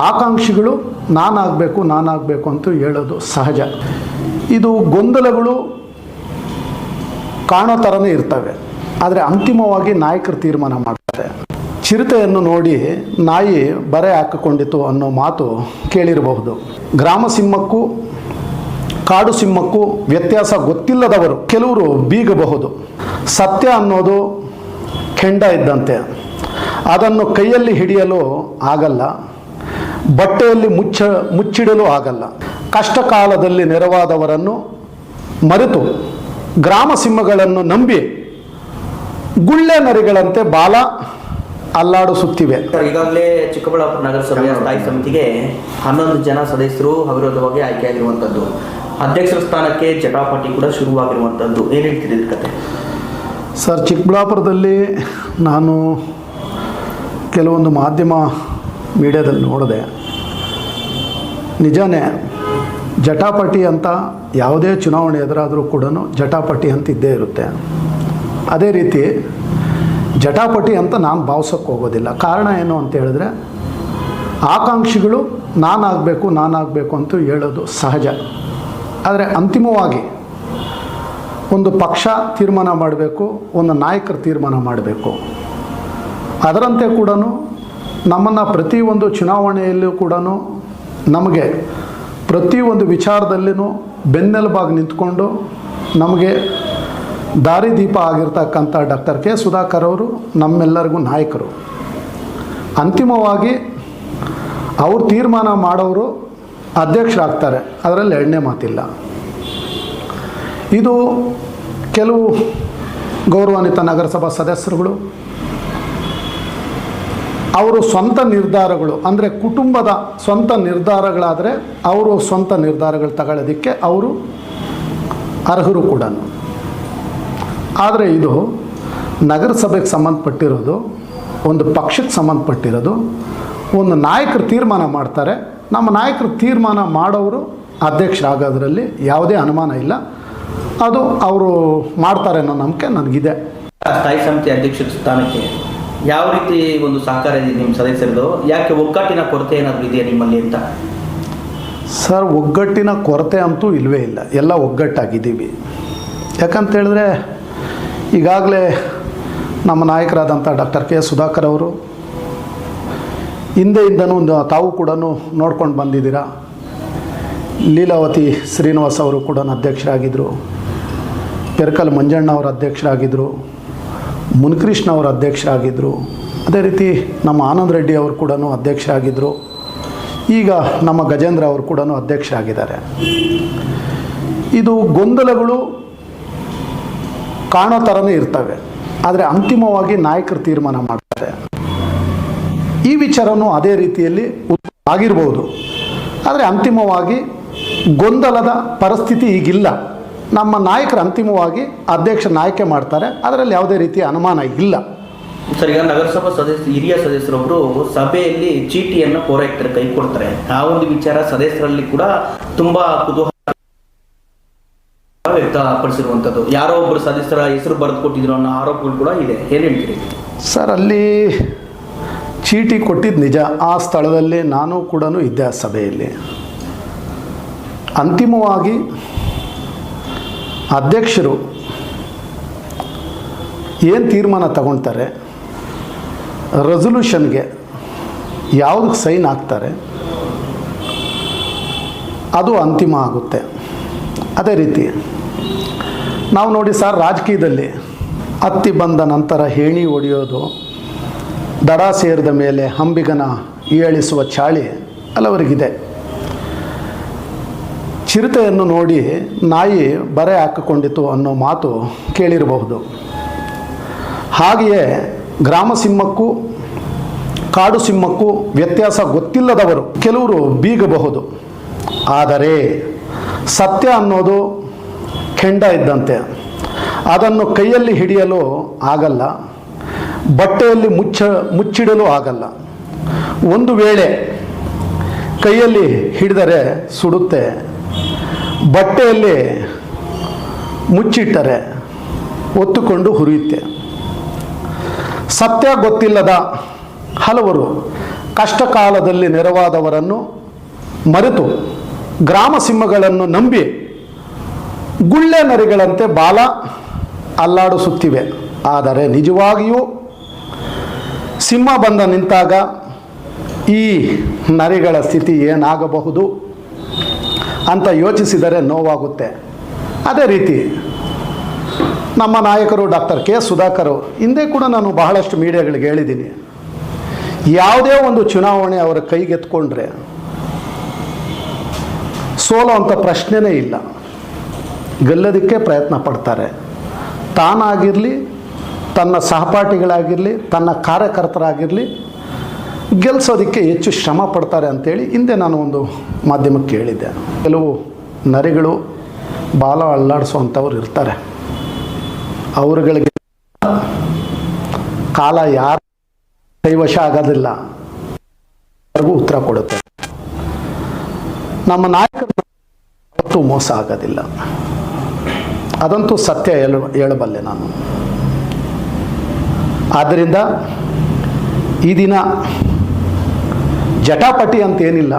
ಆಕಾಂಕ್ಷಿಗಳು ನಾನಾಗಬೇಕು ನಾನಾಗಬೇಕು ಅಂತ ಹೇಳೋದು ಸಹಜ. ಇದು ಗೊಂದಲಗಳು ಕಾಣೋ ಥರನೇ ಇರ್ತವೆ. ಆದರೆ ಅಂತಿಮವಾಗಿ ನಾಯಕರು ತೀರ್ಮಾನ ಮಾಡ್ತಾರೆ. ಚಿರತೆಯನ್ನು ನೋಡಿ ನಾಯಿ ಬರೆ ಹಾಕಿಕೊಂಡಿತು ಅನ್ನೋ ಮಾತು ಕೇಳಿರಬಹುದು. ಗ್ರಾಮ ಸಿಂಹಕ್ಕೂ, ಕಾಡು ಸಿಂಹಕ್ಕೂ ವ್ಯತ್ಯಾಸ ಗೊತ್ತಿಲ್ಲದವರು ಕೆಲವರು ಬೀಗಬಹುದು. ಸತ್ಯ ಅನ್ನೋದು ಕೆಂಡ ಇದ್ದಂತೆ. ಅದನ್ನು ಕೈಯಲ್ಲಿ ಹಿಡಿಯಲು ಆಗಲ್ಲ. ಬಟ್ಟೆಯಲ್ಲಿ ಮುಚ್ಚ ಮುಚ್ಚಿಡಲು ಆಗಲ್ಲ. ಕಷ್ಟ ಕಾಲದಲ್ಲಿ ನೆರವಾದವರನ್ನು ಮರೆತು ಗ್ರಾಮ ಸಿಂಹಗಳನ್ನು ನಂಬಿ ಗುಳ್ಳೆ ನರಿಗಳಂತೆ ಬಾಲ ಅಲ್ಲಾಡಿಸುತ್ತಿವೆ. ಈಗಾಗಲೇ ಚಿಕ್ಕಬಳ್ಳಾಪುರ ನಗರಸಭೆಯ ಸ್ಥಾಯಿ ಸಮಿತಿಗೆ ಹನ್ನೊಂದು ಜನ ಸದಸ್ಯರು ಅವಿರೋಧವಾಗಿ ಆಯ್ಕೆಯಾಗಿರುವಂಥದ್ದು ಅಧ್ಯಕ್ಷರ ಸ್ಥಾನಕ್ಕೆ ಜಟಾಪಟಿ ಕೂಡ ಶುರುವಾಗಿರುವಂಥದ್ದು ಏನು ಹೇಳ್ತೀರಿ ಇದ್ರ ಕತೆ? ಸರ್ ಚಿಕ್ಕಬಳ್ಳಾಪುರದಲ್ಲಿ ನಾನು ಕೆಲವೊಂದು ಮಾಧ್ಯಮ ಮೀಡಿಯಾದಲ್ಲಿ ನೋಡಿದೆ. ನಿಜಾನೇ ಜಟಾಪಟಿ ಅಂತ ಯಾವುದೇ ಚುನಾವಣೆ ಎದುರಾದರೂ ಕೂಡ ಜಟಾಪಟಿ ಅಂತ ಇದ್ದೇ ಇರುತ್ತೆ. ಅದೇ ರೀತಿ ಜಟಾಪಟಿ ಅಂತ ನಾನು ಭಾವಿಸೋಕ್ಕೆ ಹೋಗೋದಿಲ್ಲ. ಕಾರಣ ಏನು ಅಂತ ಹೇಳಿದ್ರೆ ಆಕಾಂಕ್ಷಿಗಳು ನಾನಾಗಬೇಕು ನಾನಾಗಬೇಕು ಅಂತ ಹೇಳೋದು ಸಹಜ. ಆದರೆ ಅಂತಿಮವಾಗಿ ಒಂದು ಪಕ್ಷ ತೀರ್ಮಾನ ಮಾಡಬೇಕು, ಒಂದು ನಾಯಕರು ತೀರ್ಮಾನ ಮಾಡಬೇಕು. ಅದರಂತೆ ಕೂಡ ನಮ್ಮನ್ನು ಪ್ರತಿಯೊಂದು ಚುನಾವಣೆಯಲ್ಲೂ ಕೂಡ ನಮಗೆ ಪ್ರತಿಯೊಂದು ವಿಚಾರದಲ್ಲಿನೂ ಬೆನ್ನೆಲುಬಾಗಿ ನಿಂತ್ಕೊಂಡು ನಮಗೆ ದಾರಿದೀಪ ಆಗಿರ್ತಕ್ಕಂಥ ಡಾಕ್ಟರ್ ಕೆ ಸುಧಾಕರ್ ಅವರು ನಮ್ಮೆಲ್ಲರಿಗೂ ನಾಯಕರು. ಅಂತಿಮವಾಗಿ ಅವ್ರು ತೀರ್ಮಾನ ಮಾಡೋರು ಅಧ್ಯಕ್ಷರಾಗ್ತಾರೆ. ಅದರಲ್ಲಿ ಎಣ್ಣೆ ಮಾತಿಲ್ಲ. ಇದು ಕೆಲವು ಗೌರವಾನ್ವಿತ ನಗರಸಭಾ ಸದಸ್ಯರುಗಳು ಅವರು ಸ್ವಂತ ನಿರ್ಧಾರಗಳು, ಅಂದರೆ ಕುಟುಂಬದ ಸ್ವಂತ ನಿರ್ಧಾರಗಳಾದರೆ ಅವರು ಸ್ವಂತ ನಿರ್ಧಾರಗಳು ತಗೊಳ್ಳೋದಕ್ಕೆ ಅವರು ಅರ್ಹರು ಕೂಡ. ಆದರೆ ಇದು ನಗರಸಭೆಗೆ ಸಂಬಂಧಪಟ್ಟಿರೋದು, ಒಂದು ಪಕ್ಷಕ್ಕೆ ಸಂಬಂಧಪಟ್ಟಿರೋದು, ಒಂದು ನಾಯಕರು ತೀರ್ಮಾನ ಮಾಡ್ತಾರೆ. ನಮ್ಮ ನಾಯಕರು ತೀರ್ಮಾನ ಮಾಡೋರು ಅಧ್ಯಕ್ಷರಾಗೋದ್ರಲ್ಲಿ ಯಾವುದೇ ಅನುಮಾನ ಇಲ್ಲ. ಅದು ಅವರು ಮಾಡ್ತಾರೆ ಅನ್ನೋ ನಂಬಿಕೆ ನನಗಿದೆ. ಸ್ಥಾಯಿ ಸಮಿತಿ ಅಧ್ಯಕ್ಷರ ಸ್ಥಾನಕ್ಕೆ ಯಾವ ರೀತಿ ಒಂದು ಸಹಕಾರ ಇದೆ ನಿಮ್ಮ ಸದಸ್ಯರದು? ಯಾಕೆ ಒಗ್ಗಟ್ಟಿನ ಕೊರತೆ ಏನಾದರೂ ಇದೆಯಾ ನಿಮ್ಮಲ್ಲಿ ಅಂತ? ಸರ್, ಒಗ್ಗಟ್ಟಿನ ಕೊರತೆ ಅಂತೂ ಇಲ್ಲವೇ ಇಲ್ಲ. ಎಲ್ಲ ಒಗ್ಗಟ್ಟಾಗಿದ್ದೀವಿ. ಯಾಕಂತೇಳಿದ್ರೆ ಈಗಾಗಲೇ ನಮ್ಮ ನಾಯಕರಾದಂಥ ಡಾಕ್ಟರ್ ಕೆ ಸುಧಾಕರ್ ಅವರು ಹಿಂದೆಯಿಂದನೂ ಒಂದು ತಾವು ಕೂಡ ನೋಡ್ಕೊಂಡು ಬಂದಿದ್ದೀರಾ? ಲೀಲಾವತಿ ಶ್ರೀನಿವಾಸ್ ಅವರು ಕೂಡ ಅಧ್ಯಕ್ಷರಾಗಿದ್ದರು. ಪೆರ್ಕಲ್ ಮಂಜಣ್ಣ ಅವರು ಅಧ್ಯಕ್ಷರಾಗಿದ್ದರು. ಮುನಿಕೃಷ್ಣ ಅವರು ಅಧ್ಯಕ್ಷರಾಗಿದ್ದರು ಅದೇ ರೀತಿ ನಮ್ಮ ಆನಂದ್ ರೆಡ್ಡಿ ಅವರು ಕೂಡ ಅಧ್ಯಕ್ಷರಾಗಿದ್ದರು ಈಗ ನಮ್ಮ ಗಜೇಂದ್ರ ಅವರು ಕೂಡ ಅಧ್ಯಕ್ಷರಾಗಿದ್ದಾರೆ. ಇದು ಗೊಂದಲಗಳು ಕಾಣೋ ಥರನೇ ಇರ್ತವೆ. ಆದರೆ ಅಂತಿಮವಾಗಿ ನಾಯಕರು ತೀರ್ಮಾನ ಮಾಡ್ತಾರೆ. ಈ ವಿಚಾರನೂ ಅದೇ ರೀತಿಯಲ್ಲಿ ಆಗಿರ್ಬೋದು. ಆದರೆ ಅಂತಿಮವಾಗಿ ಗೊಂದಲದ ಪರಿಸ್ಥಿತಿ ಈಗಿಲ್ಲ. ನಮ್ಮ ನಾಯಕರು ಅಂತಿಮವಾಗಿ ಅಧ್ಯಕ್ಷ ಆಯ್ಕೆ ಮಾಡ್ತಾರೆ. ಅದರಲ್ಲಿ ಯಾವುದೇ ರೀತಿಯ ಅನುಮಾನ ಇಲ್ಲ. ಸರ್ ಈಗ ನಗರಸಭಾ ಸದಸ್ಯ ಹಿರಿಯ ಸದಸ್ಯರೊಬ್ಬರು ಸಭೆಯಲ್ಲಿ ಚೀಟಿಯನ್ನು ಪೌರಾಯುಕ್ತರ ಕೈ ಕೊಡ್ತಾರೆ. ಆ ಒಂದು ವಿಚಾರ ಸದಸ್ಯರಲ್ಲಿ ಕೂಡ ತುಂಬಾ ಕುತೂಹಲ ವ್ಯಕ್ತಪಡಿಸಿರುವಂಥದ್ದು ಯಾರೋ ಒಬ್ಬರು ಸದಸ್ಯರ ಹೆಸರು ಬರೆದು ಕೊಟ್ಟಿದ್ರು ಅನ್ನೋ ಆರೋಪಗಳು ಕೂಡ ಇದೆ. ಏನು ಹೇಳ್ತೀರಿ? ಸರ್ ಅಲ್ಲಿ ಚೀಟಿ ಕೊಟ್ಟಿದ್ದು ನಿಜ. ಆ ಸ್ಥಳದಲ್ಲಿ ನಾನು ಕೂಡ ಇದ್ದೆ ಆ ಸಭೆಯಲ್ಲಿ. ಅಂತಿಮವಾಗಿ ಅಧ್ಯಕ್ಷರು ಏನು ತೀರ್ಮಾನ ತಗೊಳ್ತಾರೆ? ರೆಸೊಲ್ಯೂಷನ್ಗೆ ಯಾವುದಕ್ಕೆ ಸೈನ್ ಹಾಕ್ತಾರೆ? ಅದು ಅಂತಿಮ ಆಗುತ್ತೆ. ಅದೇ ರೀತಿ ನಾವು ನೋಡಿ ಸರ್ ರಾಜಕೀಯದಲ್ಲಿ ಹತ್ತಿ ಬಂದ ನಂತರ ಹೇಣಿ ಹೊಡೆಯೋದು, ದಡ ಸೇರಿದ ಮೇಲೆ ಹಂಬಿಗನ ಏಳಿಸುವ ಚಾಳಿ ಹಲವರಿಗಿದೆ. ಚಿರತೆಯನ್ನು ನೋಡಿ ನಾಯಿ ಬರೆ ಹಾಕಿಕೊಂಡಿತು ಅನ್ನೋ ಮಾತು ಕೇಳಿರಬಹುದು. ಹಾಗೆಯೇ ಗ್ರಾಮ ಸಿಂಹಕ್ಕೂ, ಕಾಡು ಸಿಂಹಕ್ಕೂ ವ್ಯತ್ಯಾಸ ಗೊತ್ತಿಲ್ಲದವರು ಕೆಲವರು ಬೀಗಬಹುದು. ಆದರೆ ಸತ್ಯ ಅನ್ನೋದು ಕೆಂಡ ಇದ್ದಂತೆ. ಅದನ್ನು ಕೈಯಲ್ಲಿ ಹಿಡಿಯಲು ಆಗಲ್ಲ, ಬಟ್ಟೆಯಲ್ಲಿ ಮುಚ್ಚ, ಮುಚ್ಚಿಡಲು ಆಗಲ್ಲ. ಒಂದು ವೇಳೆ ಕೈಯಲ್ಲಿ ಹಿಡಿದರೆ ಸುಡುತ್ತೆ ಬಟ್ಟೆಯಲ್ಲಿ ಮುಚ್ಚಿಟ್ಟರೆ ಒತ್ತುಕೊಂಡು ಹುರಿಯುತ್ತೆ. ಸತ್ಯ ಗೊತ್ತಿಲ್ಲದ ಹಲವರು ಕಷ್ಟ ಕಾಲದಲ್ಲಿ ನೆರವಾದವರನ್ನು ಮರೆತು ಗ್ರಾಮ ಸಿಂಹಗಳನ್ನು ನಂಬಿ ಗುಳ್ಳೆ ನರಿಗಳಂತೆ ಬಾಲ ಅಲ್ಲಾಡಿಸುತ್ತಿವೆ. ಆದರೆ ನಿಜವಾಗಿಯೂ ಸಿಂಹ ಬಂದ ನಿಂತಾಗ ಈ ನರಿಗಳ ಸ್ಥಿತಿ ಏನಾಗಬಹುದು? ಅಂತ ಯೋಚಿಸಿದರೆ ನೋವಾಗುತ್ತೆ. ಅದೇ ರೀತಿ ನಮ್ಮ ನಾಯಕರು ಡಾಕ್ಟರ್ ಕೆ ಸುಧಾಕರ್ ಹಿಂದೆ ಕೂಡ ನಾನು ಬಹಳಷ್ಟು ಮೀಡಿಯಾಗಳಿಗೆ ಹೇಳಿದ್ದೀನಿ. ಯಾವುದೇ ಒಂದು ಚುನಾವಣೆ ಅವರ ಕೈಗೆತ್ಕೊಂಡ್ರೆ ಸೋಲೋ ಅಂತ ಪ್ರಶ್ನೆನೇ ಇಲ್ಲ. ಗೆಲ್ಲೋದಕ್ಕೆ ಪ್ರಯತ್ನ ಪಡ್ತಾರೆ. ತಾನಾಗಿರಲಿ, ತನ್ನ ಸಹಪಾಠಿಗಳಾಗಿರಲಿ, ತನ್ನ ಕಾರ್ಯಕರ್ತರಾಗಿರಲಿ ಗೆಲ್ಲಿಸೋದಕ್ಕೆ ಹೆಚ್ಚು ಶ್ರಮ ಪಡ್ತಾರೆ ಅಂತೇಳಿ ಹಿಂದೆ ನಾನು ಒಂದು ಮಾಧ್ಯಮಕ್ಕೆ ಹೇಳಿದ್ದೆ ಕೆಲವು ನರಿಗಳು ಬಾಲ ಅಳ್ಳಾಡಿಸುವಂಥವ್ರು ಇರ್ತಾರೆ. ಅವರುಗಳಿಗೆ ಕಾಲ ಯಾರು ಕೈವಶ ಆಗೋದಿಲ್ಲ. ಅವ್ರಿಗೂ ಉತ್ತರ ಕೊಡುತ್ತೆ. ನಮ್ಮ ನಾಯಕರು ಯಾವತ್ತೂ ಮೋಸ ಆಗೋದಿಲ್ಲ. ಅದಂತೂ ಸತ್ಯ ಹೇಳ, ಹೇಳಬಲ್ಲೆ ನಾನು. ಆದ್ದರಿಂದ ಈ ದಿನ ಜಟಾಪಟಿ ಅಂತ ಏನಿಲ್ಲ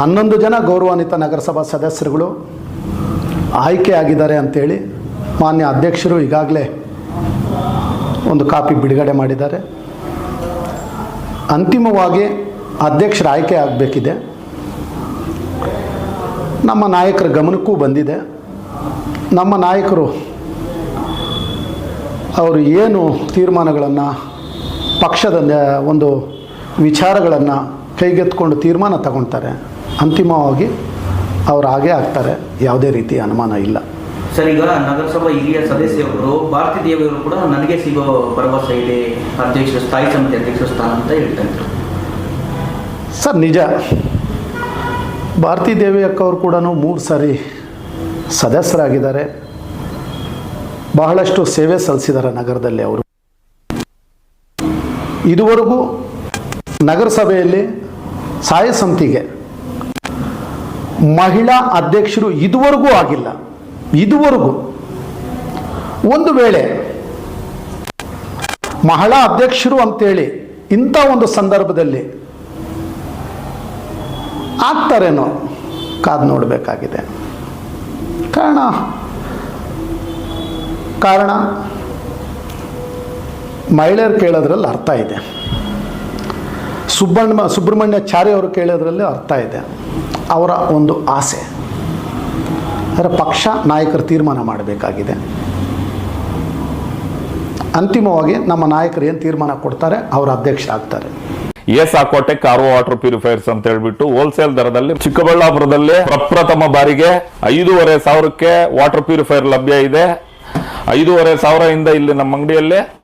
ಹನ್ನೊಂದು ಜನ ಗೌರವಾನ್ವಿತ ನಗರಸಭಾ ಸದಸ್ಯರುಗಳು ಆಯ್ಕೆ ಆಗಿದ್ದಾರೆ ಅಂತೇಳಿ ಮಾನ್ಯ ಅಧ್ಯಕ್ಷರು ಈಗಾಗಲೇ ಒಂದು ಕಾಪಿ ಬಿಡುಗಡೆ ಮಾಡಿದ್ದಾರೆ. ಅಂತಿಮವಾಗಿ ಅಧ್ಯಕ್ಷರ ಆಯ್ಕೆ ಆಗಬೇಕಿದೆ. ನಮ್ಮ ನಾಯಕರ ಗಮನಕ್ಕೂ ಬಂದಿದೆ. ನಮ್ಮ ನಾಯಕರು ಅವರು ಏನು ತೀರ್ಮಾನಗಳನ್ನು ಪಕ್ಷದ ಒಂದು ವಿಚಾರಗಳನ್ನು ಕೈಗೆತ್ಕೊಂಡು ತೀರ್ಮಾನ ತಗೊಳ್ತಾರೆ ಅಂತಿಮವಾಗಿ ಅವ್ರು ಹಾಗೇ ಆಗ್ತಾರೆ. ಯಾವುದೇ ರೀತಿ ಅನುಮಾನ ಇಲ್ಲ. ಸರ್ ಈಗ ನಗರಸಭಾ ಹಿರಿಯ ಸದಸ್ಯರು ಭಾರತೀಯ ದೇವಿಯವರು ಕೂಡ ನನಗೆ ಸಿಗೋ ಭರವಸೆ ಇದೆ ಅಧ್ಯಕ್ಷ ಸ್ಥಾಯಿ ಸಮಿತಿ ಅಧ್ಯಕ್ಷ ಸ್ಥಾನ ಅಂತ ಹೇಳ್ತಾ ಇದ್ರು. ಸರ್ ನಿಜ. ಭಾರತೀ ದೇವಿ ಅಕ್ಕವರು ಕೂಡ ಮೂರು ಸಾರಿ ಸದಸ್ಯರಾಗಿದ್ದಾರೆ. ಬಹಳಷ್ಟು ಸೇವೆ ಸಲ್ಲಿಸಿದ್ದಾರೆ ನಗರದಲ್ಲಿ ಅವರು. ಇದುವರೆಗೂ ನಗರಸಭೆಯಲ್ಲಿ ಸಾಯ ಸಮಿತಿಗೆ ಮಹಿಳಾ ಅಧ್ಯಕ್ಷರು ಇದುವರೆಗೂ ಆಗಿಲ್ಲ. ಇದುವರೆಗೂ. ಒಂದು ವೇಳೆ ಮಹಿಳಾ ಅಧ್ಯಕ್ಷರು ಅಂತೇಳಿ ಇಂಥ ಒಂದು ಸಂದರ್ಭದಲ್ಲಿ ಆಗ್ತಾರೇನೋ ಕಾದು ನೋಡಬೇಕಾಗಿದೆ. ಕಾರಣ? ಕಾರಣ? ಮಹಿಳೆಯರು ಕೇಳೋದ್ರಲ್ಲಿ ಅರ್ಥ ಇದೆ. ಸುಬ್ಬಣ್ಣ, ಸುಬ್ರಹ್ಮಣ್ಯ ಚಾರಿ ಅವರು ಕೇಳೋದ್ರಲ್ಲಿ ಅರ್ಥ ಇದೆ. ಅವರ ಒಂದು ಆಸೆ. ಅದರ ಪಕ್ಷ ನಾಯಕರು ತೀರ್ಮಾನ ಮಾಡಬೇಕಾಗಿದೆ. ಅಂತಿಮವಾಗಿ ನಮ್ಮ ನಾಯಕರು ಏನು ತೀರ್ಮಾನ ಕೊಡ್ತಾರೆ? ಅವರ ಅಧ್ಯಕ್ಷರಾಗ್ತಾರೆ. ಎಸ್ ಆಕೋಟೆ ಕಾರ್ ವಾಟರ್ ಪ್ಯೂರಿಫೈರ್ಸ್ ಅಂತ ಹೇಳ್ಬಿಟ್ಟು ಹೋಲ್ಸೇಲ್ ದರದಲ್ಲಿ ಚಿಕ್ಕಬಳ್ಳಾಪುರದಲ್ಲಿ ಪ್ರಪ್ರಥಮ ಬಾರಿಗೆ ಐದೂವರೆ ಸಾವಿರಕ್ಕೆ ವಾಟರ್ ಪ್ಯೂರಿಫೈರ್ ಲಭ್ಯ ಇದೆ. ಐದೂವರೆ ಸಾವಿರದಿಂದ ಇಲ್ಲಿ ನಮ್ಮ ಅಂಗಡಿಯಲ್ಲಿ